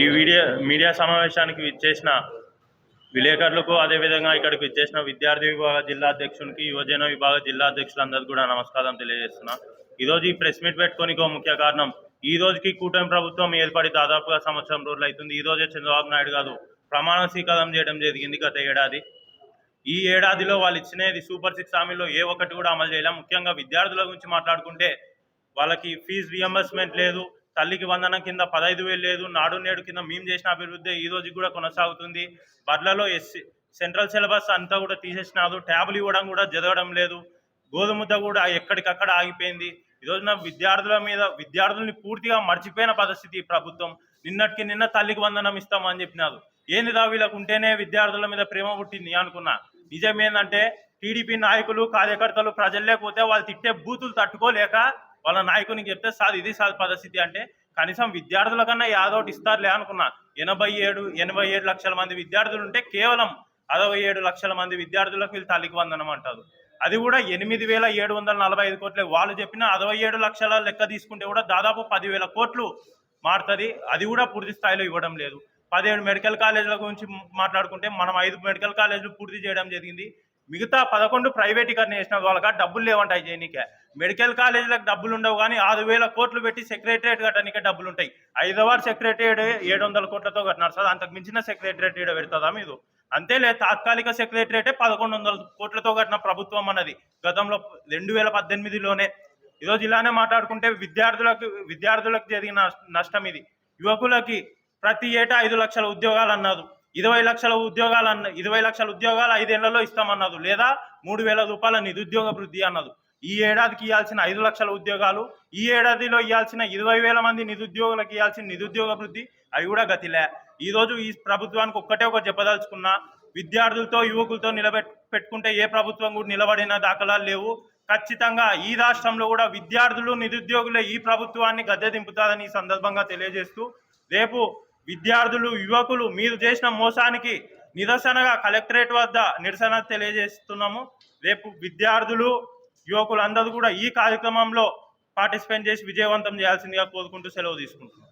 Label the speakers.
Speaker 1: ఈ video media సమావేశానికి విచ్చేసిన విలేకరులకు అదేవిధంగా ఇక్కడికి విచ్చేసిన విద్యార్థి విభాగ జిల్లా అధ్యక్షునికి యువజన విభాగ జిల్లా అధ్యక్షులందరికీ కూడా నమస్కారం తెలియజేస్తున్నా. ఈరోజు ఈ ప్రెస్ మీట్ పెట్టుకోనికి ముఖ్య కారణం ఈ రోజుకి కూటమి ప్రభుత్వం ఏర్పడి దాదాపుగా సంవత్సరం రోజులు అవుతుంది ఈ రోజే చంద్రబాబు నాయుడు గారు ప్రమాణ స్వీకారం చేయడం జరిగింది గత ఏడాది. ఈ ఏడాదిలో వాళ్ళు ఇచ్చినది సూపర్ సిక్స్ హామీలో ఏ ఒక్కటి కూడా అమలు చేయలేం. ముఖ్యంగా విద్యార్థుల గురించి మాట్లాడుకుంటే వాళ్ళకి ఫీజు రియంబర్స్మెంట్ లేదు తల్లికి వందనం కింద పదహైదు వేలు లేదు నాడు నేడు కింద మేము చేసిన అభివృద్ధి ఈ రోజు కూడా కొనసాగుతుంది. బడ్లలో ఎస్సీ సెంట్రల్ సిలబస్ అంతా కూడా తీసేసినారు ట్యాబ్లు ఇవ్వడం కూడా జరగడం లేదు. గోధుముద్ద కూడా ఎక్కడికక్కడ ఆగిపోయింది. ఈ రోజున విద్యార్థుల మీద విద్యార్థుల్ని పూర్తిగా మర్చిపోయిన పరిస్థితి ప్రభుత్వం. నిన్నటికి నిన్న తల్లికి వందనం ఇస్తామని చెప్పినారు. ఏందిరా వీళ్ళకు ఉంటేనే విద్యార్థుల మీద ప్రేమ పుట్టింది అనుకున్నా. నిజం ఏంటంటే టీడీపీ నాయకులు కార్యకర్తలు ప్రజలు లేకపోతే వాళ్ళు తిట్టే బూతులు తట్టుకోలేక వాళ్ళ నాయకునికి చెప్తే సార్ ఇది సార్ పరిస్థితి అంటే కనీసం విద్యార్థుల కన్నా యాదోటి ఇస్తారులే అనుకున్నా. ఎనభై ఏడు ఎనభై ఏడు లక్షల మంది విద్యార్థులు ఉంటే కేవలం అరవై ఏడు లక్షల మంది విద్యార్థులకు వీళ్ళు తల్లికి వందనం అంటారు. అది కూడా ఎనిమిది వేల ఏడు వందల నలభై ఐదు కోట్లే. వాళ్ళు చెప్పిన అరవై ఏడు లక్షల లెక్క తీసుకుంటే కూడా దాదాపు పదివేల కోట్లు మారుతుంది. అది కూడా పూర్తి స్థాయిలో ఇవ్వడం లేదు. పదిహేడు మెడికల్ కాలేజీల గురించి మాట్లాడుకుంటే మనం ఐదు మెడికల్ కాలేజీలు పూర్తి చేయడం జరిగింది. మిగతా పదకొండు ప్రైవేటీకరణ చేసిన వాళ్ళకి డబ్బులు లేవంటాయి చేయనీకే మెడికల్ కాలేజీలకు డబ్బులు ఉండవు కానీ ఆరు వేల కోట్లు పెట్టి సెక్రటరియట్ కట్టడానికే డబ్బులు ఉంటాయి హైదరాబాద్ సెక్రటరియట్ ఏడు వందల కోట్లతో కట్టినారు సార్. అంతకు మించిన సెక్రటరియట్ ఈడ పెడుతుందా మీరు? అంతేలే తాత్కాలిక సెక్రటరియటే పదకొండు వందల కోట్లతో కట్టిన ప్రభుత్వం అన్నది. గతంలో రెండు వేల పద్దెనిమిదిలోనే ఈరోజు ఇలానే మాట్లాడుకుంటే విద్యార్థులకు విద్యార్థులకు జరిగిన నష్టం ఇది. యువకులకి ప్రతి ఏటా ఐదు లక్షల ఉద్యోగాలు అన్నారు. ఇరవై లక్షల ఉద్యోగాలు అన్న ఇరవై లక్షల ఉద్యోగాలు ఐదేళ్ళలో ఇస్తామన్నదు. లేదా మూడు వేల రూపాయల నిరుద్యోగ వృద్ధి అన్నది. ఈ ఏడాదికి ఇవ్వాల్సిన ఐదు లక్షల ఉద్యోగాలు ఈ ఏడాదిలో ఇవ్వాల్సిన ఇరవై వేల మంది నిరుద్యోగులకు ఇవ్వాల్సిన నిరుద్యోగ వృద్ధి అవి కూడా గతిలే. ఈరోజు ఈ ప్రభుత్వానికి ఒక్కటే ఒక చెప్పదలుచుకున్నా విద్యార్థులతో యువకులతో నిలబెట్ పెట్టుకుంటే ఏ ప్రభుత్వం కూడా నిలబడిన దాఖలాలు లేవు. ఖచ్చితంగా ఈ రాష్ట్రంలో కూడా విద్యార్థులు నిరుద్యోగులే ఈ ప్రభుత్వాన్ని గద్దె దింపుతారని ఈ సందర్భంగా తెలియజేస్తూ రేపు విద్యార్థులు యువకులు మీరు చేసిన మోసానికి నిరసనగా కలెక్టరేట్ వద్ద నిరసన తెలియజేస్తున్నాము. రేపు విద్యార్థులు యువకులు అందరూ కూడా ఈ కార్యక్రమంలో పార్టిసిపేట్ చేసి విజయవంతం చేయాల్సిందిగా కోరుకుంటూ సెలవు తీసుకుంటున్నాం.